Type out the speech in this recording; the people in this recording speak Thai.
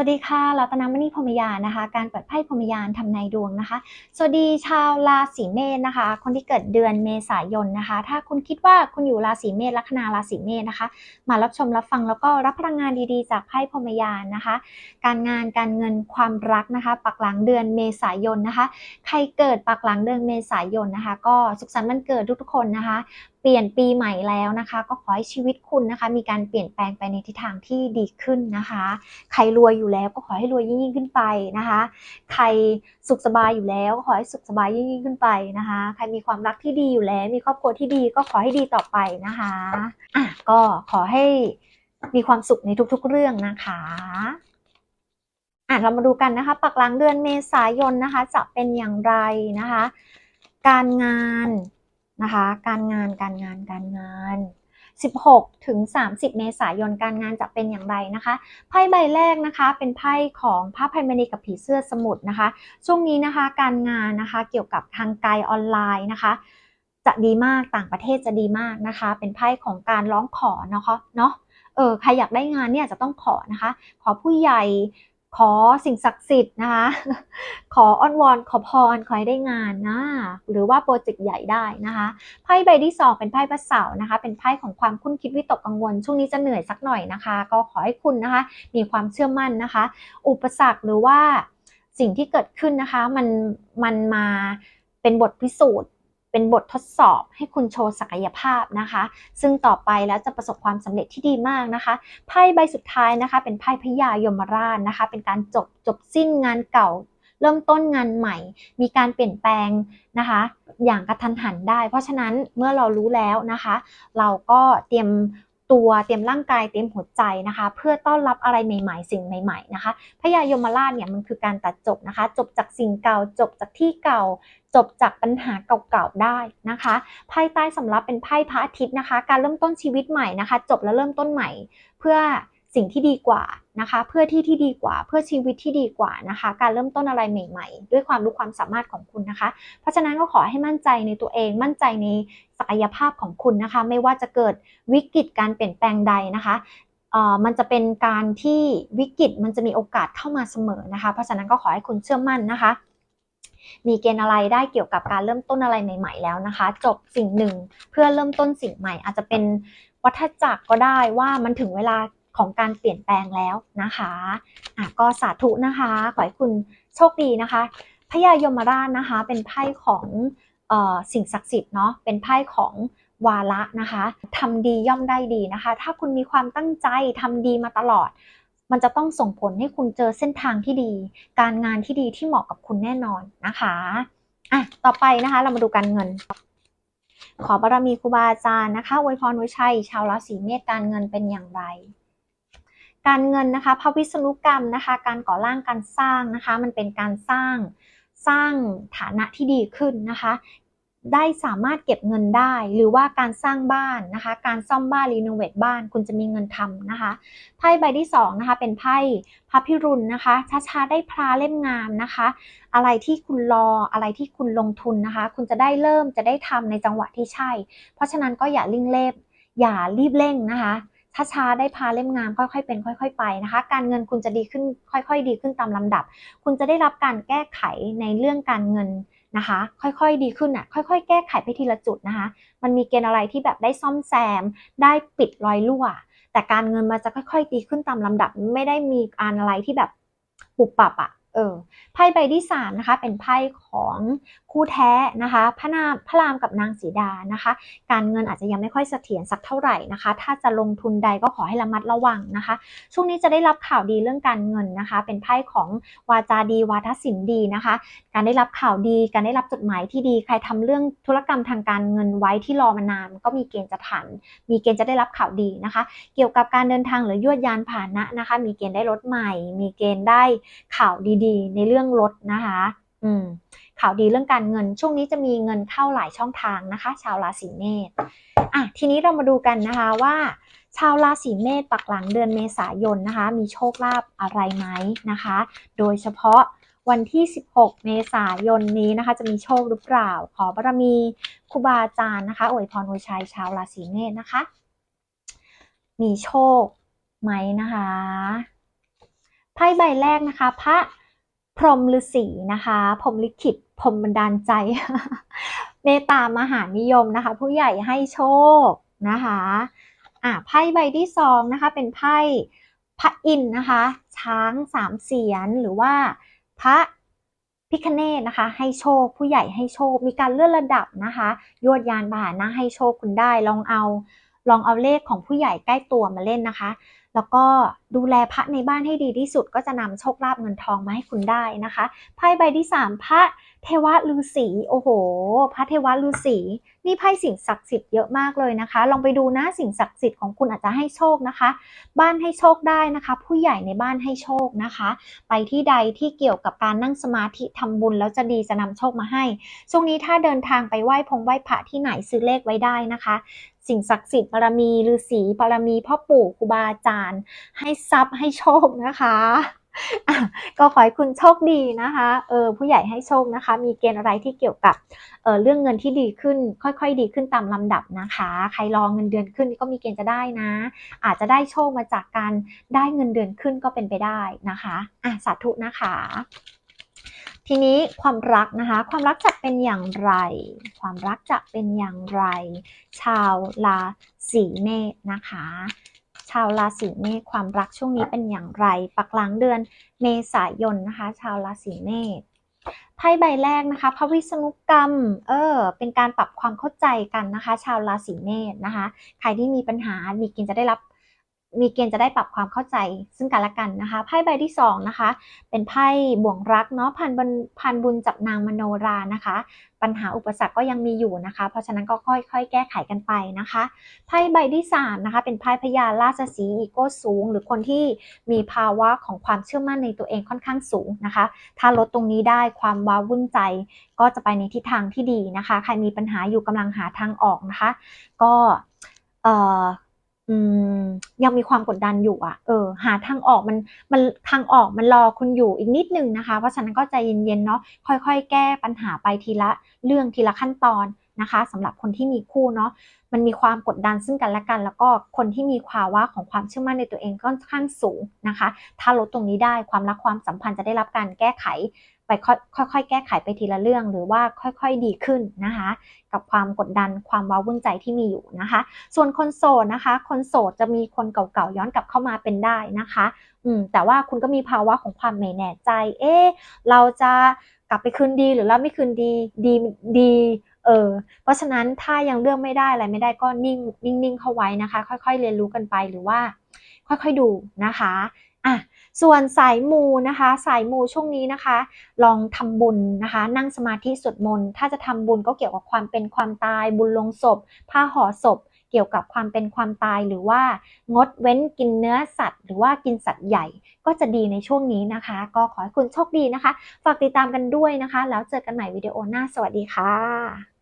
วัสดีค่ะรัตนมณีพรมยานนะคะ การเปิดไพ่พรมยานทำนายดวงนะคะ สวัสดีชาวราศีเมษนะคะ คนที่เกิดเดือนเมษายนนะคะ ถ้าคุณคิดว่าคุณอยู่ราศีเมษลัคนาราศีเมษนะคะ มารับชมรับฟังแล้วก็รับพลังงานดีๆ จากไพ่พรมยานนะคะ การงานการเงินความรักนะคะ ปักหลังเดือนเมษายนนะคะ ใครเกิดปักหลังเดือนเมษายนนะคะ ก็สุขสันต์วันเกิดทุกๆคนนะคะเปลี่ยนปีใหม่แล้วนะคะ ก็ขอให้ชีวิตคุณนะคะ มีการเปลี่ยนแปลงไปในทิศทางที่ดีขึ้นนะคะ ใครรวยอยู่แล้วก็ขอให้รวยยิ่งขึ้นไปนะคะ ใครสุขสบายอยู่แล้วก็ขอให้สุขสบายยิ่งขึ้นไปนะคะ ใครมีความรักที่ดีอยู่แล้ว มีครอบครัวที่ดีก็ขอให้ดีต่อไปนะคะอะก็ขอให้มีความสุขในทุกๆเรื่องนะคะอะเรามาดูกันนะคะ ปักหลังเดือนเมษายนนะคะ จะเป็นอย่างไรนะคะ การงาน นะคะ การงานการงานการงาน 16 ถึง 30 เมษายนการงานจะเป็นอย่างไรนะคะไพ่ใบแรกนะคะเป็นไพ่ของพระไพมณีกับผีเสื้อสมุทรนะคะ ช่วงนี้นะคะการงานนะคะเกี่ยวกับทางไกลออนไลน์นะคะ จะดีมากต่างประเทศจะดีมากนะคะ เป็นไพ่ของการร้องขอนะคะเนาะเออใครอยากได้งานเนี่ยจะต้องขอนะคะ ขอผู้ใหญ่ ขอสิ่งศักดิ์สิทธิ์นะคะ ขออ้อนวอนขอพรขอให้ได้งานนะหรือว่าโปรเจกต์ใหญ่ได้นะคะไพ่ใบที่สองเป็นไพ่พระเสาร์นะคะ เป็นไพ่ของความคุ้นคิดวิตกกังวล ช่วงนี้จะเหนื่อยสักหน่อยนะคะ ก็ขอให้คุณนะคะ มีความเชื่อมั่นนะคะ อุปสรรคหรือว่าสิ่งที่เกิดขึ้นนะคะ มันมันมาเป็นบทพิสูจน์ เป็นบททดสอบให้คุณโชว์ศักยภาพนะคะ ซึ่งต่อไปแล้วจะประสบความสำเร็จที่ดีมากนะคะไพ่ใบสุดท้ายนะคะ เป็นไพ่พญายมราชนะคะ เป็นการจบจบสิ้นงานเก่า เริ่มต้นงานใหม่ มีการเปลี่ยนแปลงนะคะ อย่างกระทันหันได้ เพราะฉะนั้นเมื่อเรารู้แล้วนะคะ เราก็เตรียม ตัวเตรียมร่างกายเตรียมหัวใจนะคะ เพื่อต้อนรับอะไรใหม่ ๆ สิ่งใหม่ ๆ นะคะพญายมราชเนี่ยมันคือการตัดจบนะคะ จบจากสิ่งเก่า จบจากที่เก่า จบจากปัญหาเก่าๆได้นะคะไพ่ใต้สำรับเป็นไพ่พระอาทิตย์นะคะ การเริ่มต้นชีวิตใหม่นะคะ จบแล้วเริ่มต้นใหม่ เพื่อ สิ่งที่ดีกว่านะคะ เพื่อที่ที่ดีกว่า เพื่อชีวิตที่ดีกว่านะคะ การเริ่มต้นอะไรใหม่ ๆ ด้วยความรู้ความสามารถของคุณนะคะ เพราะฉะนั้นก็ขอให้มั่นใจในตัวเอง มั่นใจในศักยภาพของคุณนะคะ ไม่ว่าจะเกิดวิกฤตการเปลี่ยนแปลงใดนะคะมันจะเป็นการที่วิกฤตมันจะมีโอกาสเข้ามาเสมอนะคะ เพราะฉะนั้นก็ขอให้คุณเชื่อมั่นนะคะ มีเกณฑ์อะไรได้เกี่ยวกับการเริ่มต้นอะไรใหม่ ๆ แล้วนะคะ จบสิ่งหนึ่งเพื่อเริ่มต้นสิ่งใหม่ อาจจะเป็นวัฏจักรก็ได้ว่ามันถึงเวลา ของการเปลี่ยนแปลงแล้วนะคะอะก็สาธุนะคะ ขอให้คุณโชคดีนะคะพญายมราชนะคะเป็นไพ่ของออสิ่งศักดิ์สิทธิ์เนาะเป็นไพ่ของวาระนะคะทำดีย่อมได้ดีนะคะ ถ้าคุณมีความตั้งใจทำดีมาตลอด มันจะต้องส่งผลให้คุณเจอเส้นทางที่ดี การงานที่ดีที่เหมาะกับคุณแน่นอนนะคะอะต่อไปนะคะเรามาดูการเงิน ขอบารมีครูบาอาจารย์นะคะอวยพรไว้ชัย ชาวราศีเมษการเงินเป็นอย่างไร การเงินนะคะพระวิษณุกรรมนะคะ การก่อร่างการสร้างนะคะ มันเป็นการสร้างสร้างฐานะที่ดีขึ้นนะคะ ได้สามารถเก็บเงินได้ หรือว่าการสร้างบ้านนะคะ การซ่อมบ้านรีโนเวทบ้าน คุณจะมีเงินทำนะคะไพ่ใบที่สองนะคะเป็นไพ่พระพิรุณนะคะช้าๆได้พระเล่มงามนะคะ อะไรที่คุณรออะไรที่คุณลงทุนนะคะ คุณจะได้เริ่มจะได้ทำในจังหวะที่ใช่ เพราะฉะนั้นก็อย่าลิ่งเล็บอย่ารีบเร่งนะคะ ช้าๆได้พาเล่มงามค่อยๆเป็นค่อย ๆ ไปนะคะ การเงินคุณจะดีขึ้นค่อย ๆ ดีขึ้นตามลำดับ คุณจะได้รับการแก้ไขในเรื่องการเงินนะคะ ค่อยๆดีขึ้นอะค่อย ๆ แก้ไขไปทีละจุดนะคะ มันมีเกณฑ์อะไรที่แบบได้ซ่อมแซม ได้ปิดรอยรั่ว แต่การเงินมันจะค่อย ๆ ดีขึ้นตามลำดับ ไม่ได้มีการอะไรที่แบบปุบปับอะ เออไพ่ใบที่สามนะคะเป็นไพ่ของคู่แท้นะคะพระนามพระรามกับนางสีดานะคะ การเงินอาจจะยังไม่ค่อยเสถียรสักเท่าไหร่นะคะ ถ้าจะลงทุนใดก็ขอให้ระมัดระวังนะคะ ช่วงนี้จะได้รับข่าวดีเรื่องการเงินนะคะ เป็นไพ่ของวาจาดีวาทศิลป์ดีนะคะ การได้รับข่าวดี การได้รับจดหมายที่ดี ใครทำเรื่องธุรกรรมทางการเงินไว้ที่รอมานานก็มีเกณฑ์จะทันมีเกณฑ์จะได้รับข่าวดีนะคะ เกี่ยวกับการเดินทางหรือยวดยานพานะนะคะ มีเกณฑ์ได้รถใหม่ มีเกณฑ์ได้ข่าวดีๆ ในเรื่องรถนะคะ อืมข่าวดีเรื่องการเงิน ช่วงนี้จะมีเงินเข้าหลายช่องทางนะคะ ชาวราศีเมษอะทีนี้เรามาดูกันนะคะว่า ชาวราศีเมษปักหลังเดือนเมษายนนะคะ มีโชคลาภอะไรไหมนะคะ โดยเฉพาะวันที่ 16 เมษายนนี้นะคะ จะมีโชคหรือเปล่า ขอบารมีครูบาอาจารย์นะคะอวยพรอวยชัยชาวราศีเมษนะคะ มีโชคไหมนะคะไพ่ใบแรกนะคะ พระ พรหมฤาษีนะคะพรหมลิขิตพรหมบันดาลใจ เมตามหานิยมนะคะ ผู้ใหญ่ให้โชคนะคะอะไพ่ใบที่สองนะคะ เป็นไพ่พระอินนะคะ ช้างสามเสียนหรือว่าพระพิคเนตนะคะ ให้โชคผู้ใหญ่ให้โชค มีการเลื่อนระดับนะคะยวดยานบาหนะให้โชคคุณได้ลองเอาลองเอาเลขของผู้ใหญ่ใกล้ตัวมาเล่นนะคะ แล้วก็ดูแลพระในบ้านให้ดีที่สุดก็จะนำโชคลาภเงินทองมาให้คุณได้นะคะไพ่ใบที่สามพระเทวฤาษีโอ้โห พระเทวฤาษีนี่ไพ่สิ่งศักดิ์สิทธิ์เยอะมากเลยนะคะ ลองไปดูนะสิ่งศักดิ์สิทธิ์ของคุณอาจจะให้โชคนะคะ บ้านให้โชคได้นะคะ ผู้ใหญ่ในบ้านให้โชคนะคะ ไปที่ใดที่เกี่ยวกับการนั่งสมาธิทำบุญแล้วจะดีจะนำโชคมาให้ช่วงนี้ถ้าเดินทางไปไหว้พงไหว้พระที่ไหนซื้อเลขไว้ได้นะคะ สิ่งศักดิ์สิทธิ์บารมีฤาษีบารมีพ่อปู่ครูบาอาจารย์ให้ทรัพย์ให้โชคนะคะะก็ขอให้คุณโชคดีนะคะเออผู้ใหญ่ให้โชคนะคะ มีเกณฑ์อะไรที่เกี่ยวกับเออเรื่องเงินที่ดีขึ้น ค่อยๆ ดีขึ้นตามลำดับนะคะ ใครรอเงินเดือนขึ้นก็มีเกณฑ์จะได้นะ อาจจะได้โชคมาจากการได้เงินเดือนขึ้นก็เป็นไปได้นะคะอะสาธุนะคะ ทีนี้ความรักนะคะ ความรักจะเป็นอย่างไร ความรักจะเป็นอย่างไร ชาวราศีเมษนะคะ ชาวราศีเมษความรักช่วงนี้เป็นอย่างไร ปักหลังเดือนเมษายนนะคะ ชาวราศีเมษไพ่ใบแรกนะคะพระวิษณุกรรม เออ เป็นการปรับความเข้าใจกันนะคะ ชาวราศีเมษนะคะ ใครที่มีปัญหามีเกณฑ์จะได้รับ มีเกณฑ์จะได้ปรับความเข้าใจซึ่งกันและกันนะคะ ไพ่ใบที่สองนะคะ เป็นไพ่บ่วงรักเนาะพันบุญพันบุญจับนางมโนรานะคะ ปัญหาอุปสรรคก็ยังมีอยู่นะคะ เพราะฉะนั้นก็ค่อยๆ แก้ไขกันไปนะคะ ไพ่ใบที่สามนะคะ เป็นไพ่พญาราชสีอีโก้สูง หรือคนที่มีภาวะของความเชื่อมั่นในตัวเองค่อนข้างสูงนะคะ ถ้าลดตรงนี้ได้ความว้าวุ่นใจ ก็จะไปในทิศทางที่ดีนะคะ ใครมีปัญหาอยู่กำลังหาทางออกนะคะ ก็เอ่อ ยังมีความกดดันอยู่อะ เออ หาทางออกมันมันทางออกมันรอคุณอยู่อีกนิดนึงนะคะ เพราะฉะนั้นก็ใจเย็นๆเนาะค่อยๆ แก้ปัญหาไปทีละเรื่องทีละขั้นตอนนะคะสำหรับคนที่มีคู่เนาะมันมีความกดดันซึ่งกันและกัน แล้วก็คนที่มีภาวะของความเชื่อมั่นในตัวเองก็ค่อนข้างสูงนะคะ ถ้าลดตรงนี้ได้ความรักความสัมพันธ์จะได้รับการแก้ไข ไปค่อยๆ แก้ไขไปทีละเรื่อง หรือว่าค่อยๆดีขึ้นนะคะ กับความกดดันความว้าวุ่นใจที่มีอยู่นะคะ ส่วนคนโสดนะคะ คนโสดจะมีคนเก่าๆย้อนกลับเข้ามาเป็นได้นะคะอืมแต่ว่าคุณก็มีภาวะของความไม่แน่ใจ เอ๊ะเราจะกลับไปคืนดีหรือเราไม่คืนดีดีดีเออเพราะฉะนั้นถ้ายังเลือกไม่ได้อะไรไม่ได้ก็นิ่งนิ่งๆเข้าไว้นะคะ ค่อยๆ เรียนรู้กันไปหรือว่า ค่อยๆดูนะคะอะ ส่วนสายมูนะคะ สายมูช่วงนี้นะคะ ลองทำบุญนะคะ นั่งสมาธิสวดมนต์ถ้าจะทำบุญก็เกี่ยวกับความเป็นความตาย บุญลงศพ ผ้าห่อศพ เกี่ยวกับความเป็นความตายหรือว่างดเว้นกินเนื้อสัตว์ หรือว่ากินสัตว์ใหญ่ก็จะดีในช่วงนี้นะคะ ก็ขอให้คุณโชคดีนะคะ ฝากติดตามกันด้วยนะคะ แล้วเจอกันใหม่วิดีโอหน้าสวัสดีค่ะ